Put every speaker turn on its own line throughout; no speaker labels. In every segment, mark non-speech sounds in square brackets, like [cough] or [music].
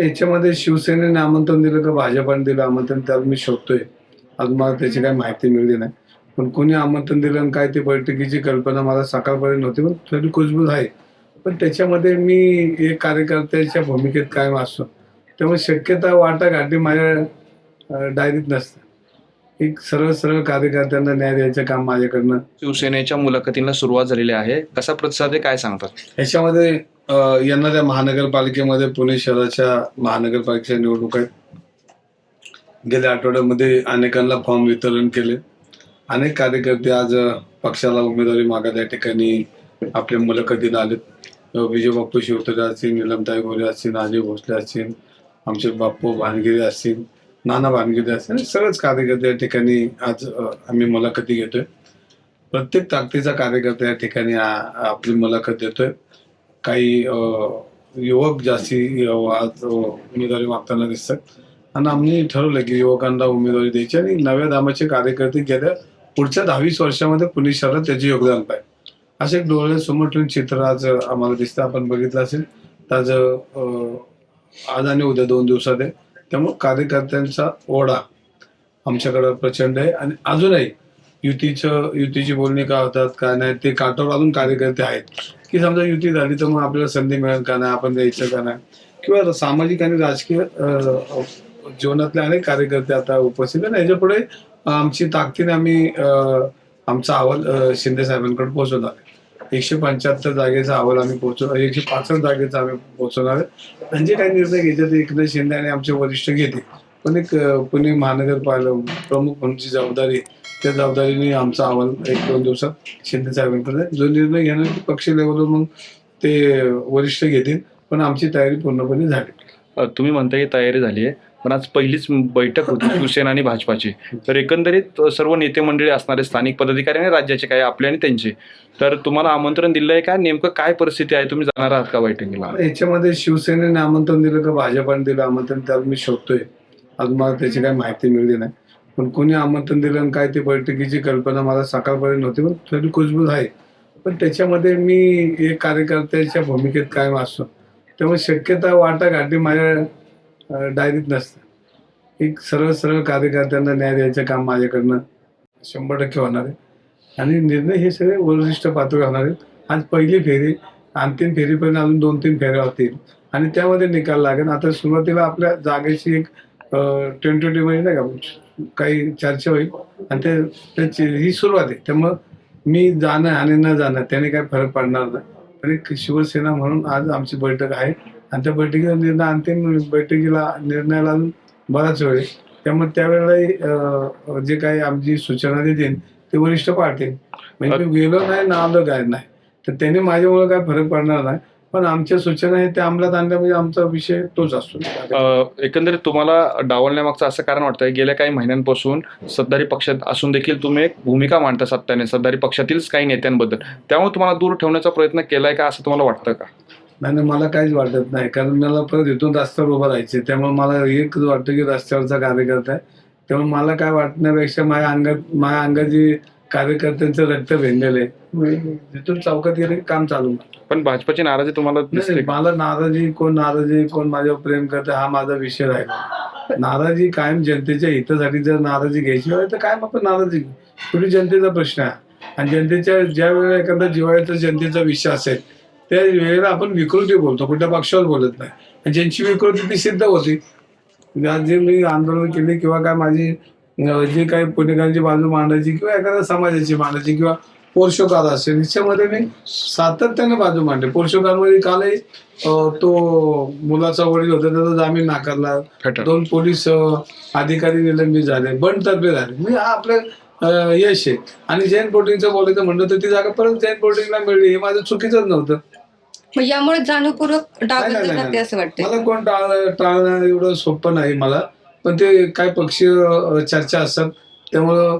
याच्यामध्ये शिवसेनेने आमंत्रण दिलं का भाजपाने दिलं आमंत्रण त्यात मी शोधतोय. आज मला त्याची काही माहिती मिळली नाही. पण कोणी आमंत्रण दिलं आणि काय ती बैठकीची कल्पना मला सकाळपर्यंत नव्हती पण थोडी कुजबूज आहे. पण त्याच्यामध्ये मी एक कार्यकर्त्याच्या भूमिकेत कायम असतो. त्यामुळे शक्यता वाटाघाटी माझ्या डायरीत नसतं. एक सरळ सरळ कार्यकर्त्यांना न्याय द्यायचं काम माझ्याकडनं.
शिवसेनेच्या मुलाखतीला सुरुवात झालेली आहे. कसा प्रतिसाद आहे? काय सांगतात?
याच्यामध्ये अ, येणाऱ्या महानगरपालिकेमध्ये पुणे शहराच्या महानगरपालिकेच्या निवडणूक आहेत. गेल्या आठवड्यामध्ये अनेकांना फॉर्म वितरण केले. अनेक कार्यकर्ते आज अ, पक्षाला उमेदवारी मागत या ठिकाणी आपल्या मुलाखतीला आलेत. अ, विजय बाप्पू शिवतरे असतील निलमताई गोरे असतील अजय भोसले असतील आमचे बाप्पू भानगिरे असतील नाना भानगिरे असेल आणि सगळेच कार्यकर्ते या ठिकाणी आज आम्ही मुलाखती घेतोय. प्रत्येक ताकदीचा कार्यकर्ता या ठिकाणी आपली मुलाखत देतोय. काही युवक जास्ती आज उमेदवारी मागताना दिसतात. आणि आम्ही ठरवलं की युवकांना उमेदवारी द्यायची आणि नव्या दामाचे कार्यकर्ते गेल्या पुढच्या दहावीस वर्षामध्ये पुणे शहरात त्याचे योगदान पाहिजे असे एक डोळ्यासमोर ठेवून चित्र आज आम्हाला दिसतं. आपण बघितलं असेल. आज आज आणि उद्या दोन दिवसात आहे. त्यामुळे कार्यकर्त्यांचा ओढा आमच्याकडे प्रचंड आहे. आणि अजूनही युतीचं युतीची बोलणी का होतात काय नाही ते काटावर अजून कार्यकर्ते आहेत. की समजा युती झाली तर मग आपल्याला संधी मिळेल का नाही आपण द्यायचं का नाही? किंवा सामाजिक आणि राजकीय जीवनातले अनेक कार्यकर्ते आता उपस्थित आहेत. याच्यापुढे आमची ताकदीने आम्ही आमचा अहवाल शिंदे साहेबांकडे पोहोचवणार. आहे एकशे पंच्याहत्तर जागेचा अहवाल आम्ही पोहोचव एकशे पासष्ट जागेचा आम्ही पोहोचवणार आहे. आणि जे काही निर्णय घ्यायचे ते एकनाथ शिंदे आणि आमचे वरिष्ठ घेतील पण एक पुणे महानगरपालिका प्रमुख म्हणूनची जबाबदारी त्या जबाबदारीने आमचा अहवाल एक दोन दिवसात शिंदे साहेबांकडे जो निर्णय घेणार पक्ष लेवलवर मग ते वरिष्ठ घेतील. पण आमची तयारी पूर्णपणे झाली.
तुम्ही म्हणता की तयारी झाली आहे. पण आज पहिलीच बैठक होती [coughs] शिवसेना आणि भाजपाची. तर एकंदरीत सर्व नेते मंडळी असणारे स्थानिक पदाधिकारी आणि राज्याचे काय आपले आणि त्यांचे. तर तुम्हाला आमंत्रण दिलं आहे का? नेमकं काय परिस्थिती आहे? तुम्ही जाणार आहात का बैठकीला?
याच्यामध्ये शिवसेनेने आमंत्रण दिलं का? भाजपाने दिलं आमंत्रण त्याला मी शोधतोय. अजून मला त्याची काही माहिती मिळली नाही. पण कोणी आमंत्रण दिलं आणि काय ती बैठकीची कल्पना मला सकाळपर्यंत नव्हती पण थोडी कुजबूज आहे. पण त्याच्यामध्ये मी एक कार्यकर्त्याच्या भूमिकेत कायम असतो. त्यामुळे शक्यता वाटाघाटी माझ्या डायरीत नसतं. एक सरळ सरळ कार्यकर्त्यांना न्याय द्यायचं काम माझ्याकडनं शंभर टक्के होणार आहे. आणि निर्णय हे सगळे वरिष्ठ पातळीवर होणार आहेत. आज पहिली फेरी अंतिम फेरीपर्यंत अजून दोन तीन फेऱ्या होतील. आणि त्यामध्ये निकाल लागेल. आता सुरुवातीला आपल्या जागेची एक टेंटेटिव्ह म्हणजे नाही का काही चर्चा होईल. आणि ते त्याची ही सुरुवात आहे. त्यामुळं मी जाणं आणि न जाणं त्याने काही फरक पडणार नाही. आणि शिवसेना म्हणून आज आमची बैठक आहे. आणि त्या बैठकीचा निर्णय अंतिम बैठकीला निर्णयाला बराच वेळ त्यामुळे त्यावेळेला जे काही आमची सूचना देतील ते वरिष्ठ पाळतील म्हणजे मी गेलो नाही ना आलो काय नाही. तर त्याने माझ्यामुळे काय फरक पडणार नाही. पण आमच्या सूचना हे त्या अंमलात आणल्या म्हणजे आमचा विषय तोच असतो.
एकंदरीत तुम्हाला डावलण्यामागचं असं कारण वाटतंय गेल्या काही महिन्यांपासून सत्ताधारी पक्षात असून देखील तुम्ही एक भूमिका मांडता सत्ताने. सत्ताधारी पक्षातीलच काही नेत्यांबद्दल. त्यामुळे तुम्हाला दूर ठेवण्याचा प्रयत्न केलाय का असं तुम्हाला वाटतं का?
नाही नाही, मला काहीच वाटत नाही. कारण मला परत इथून रस्त्यावर उभं राहायचे त्यामुळे मला एकच वाटतं की रस्त्यावरचा कार्यकर्ता आहे. त्यामुळे मला काय वाटण्यापेक्षा माझ्या अंगात माझ्या अंगात जे कार्यकर्त्यांचं रक्त भेंडलेलं आहे तिथून चौकात गेले काम चालू
पण भाजपाची नाराजी तुम्हाला दिसते
नाही,
का?
मला नाराजी कोण नाराजी कोण माझ्यावर प्रेम करते हा माझा विषय राहिला. नाराजी कायम जनतेच्या हितासाठी जर नाराजी घ्यायची आहे तर कायम आपण नाराजी घेऊ. शेवटी जनतेचा प्रश्न आहे. आणि जनतेच्या ज्या वेळेला एखादा जिव्हाळ्याचा जनतेचा विषय असेल त्या वेळेला आपण विकृती बोलतो कुठल्या पक्षावर बोलत नाही. आणि ज्यांची विकृती ती सिद्ध होती. म्हणजे जे मी आंदोलन केले किंवा काय माझी जे काही पुणेकरांची बाजू मांडायची किंवा एखाद्या समाजाची मांडायची किंवा पोर्शोकार असेल याच्यामध्ये मी सातत्याने बाजू मांडले. पोर्शोकारमध्ये कालही तो मुलाचा वडील होता त्याचा जामीन नाकारला. दोन पोलीस अधिकारी निलंबित झाले बंडतर्फे झाले. मी हा आपलं यश आहे. आणि जैन बोर्डिंगचं बोलायचं म्हणलं तर ती जागा परत जैन बोर्डिंगला मिळली. हे माझं चुकीचंच नव्हतं.
मग यामुळे जाणीवपूर्वक डाव
नाही, नाही,
बदलला
नाही,
ते असं वाटतंय.
मला कोण टाळ टाळणं एवढं सोपं नाही मला. पण ते काय पक्षीय अं, चर्चा असतात. त्यामुळं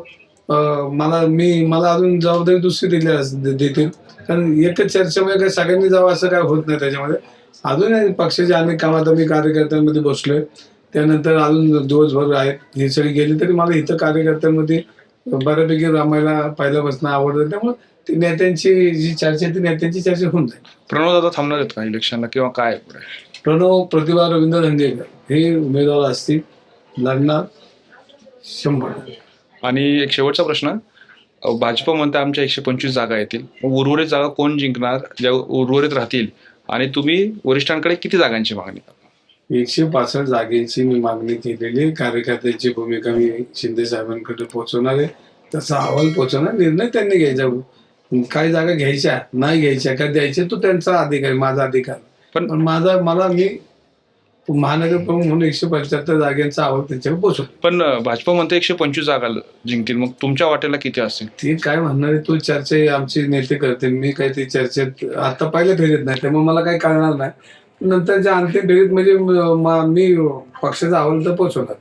अं, मला मी मला अजून जबाबदारी दुसरी दिली अस- दे- देतील. कारण एकच चर्चेमध्ये काय सगळ्यांनी जावं असं काय होत नाही त्याच्यामध्ये. अजूनही पक्षाच्या अनेक कामात मी कार्यकर्त्यांमध्ये बसलोय त्यानंतर अजून दिवसभर आहेत. ही सगळी गेली तरी मला इथं कार्यकर्त्यांमध्ये बऱ्यापैकी रमायला पहिल्यापासून आवडतं. त्यामुळे ती नेत्यांची जी चर्चा आहे ती नेत्यांची चर्चा होऊन जाईल.
प्रणव दादा थांबणार आहेत का इलेक्शनला किंवा काय पुढे?
प्रणव प्रतिभा रवींद्र धंगेकर हे उमेदवार असतील. लढणार शंभर. टक्के.
आणि एक शेवटचा प्रश्न. अ, भाजप म्हणते आमच्या एकशे पंचवीस जागा येतील. मग उर्वरित जागा कोण जिंकणार? ज्या उर्वरित राहतील. आणि तुम्ही वरिष्ठांकडे किती जागांची मागणी करणार
एकशे पासष्ट जागेची मी मागणी केलेली आहे. कार्यकर्त्यांची भूमिका मी शिंदे साहेबांकडे पोहोचवणार आहे. तसा अहवाल पोहोचवणार निर्णय त्यांनी घ्यायचा. काय जागा घ्यायच्या नाही घ्यायच्या का द्यायच्या तो त्यांचा अधिकार आहे, माझा अधिकार
पण-
पण माझा मला मी महानगर प्रमुख म्हणून एकशे पंच्याहत्तर जागांचा अहवाल त्यांच्याकडे पोहोचवतो
पण अ, भाजप म्हणते एकशे पंचवीस जागा ल- जिंकतील. मग तुमच्या वाटेला किती असतील?
ते काय म्हणणार आहे तो चर्चा ही आमचे नेते करते मी काय ती चर्चेत आता पहिल्या फेरीत नाही त्यामुळे मला काही कळणार नाही. नंतरच्या अंतिम फेरीत म्हणजे म- म- मी पक्षाचा अहवाल तर पोहोचवणार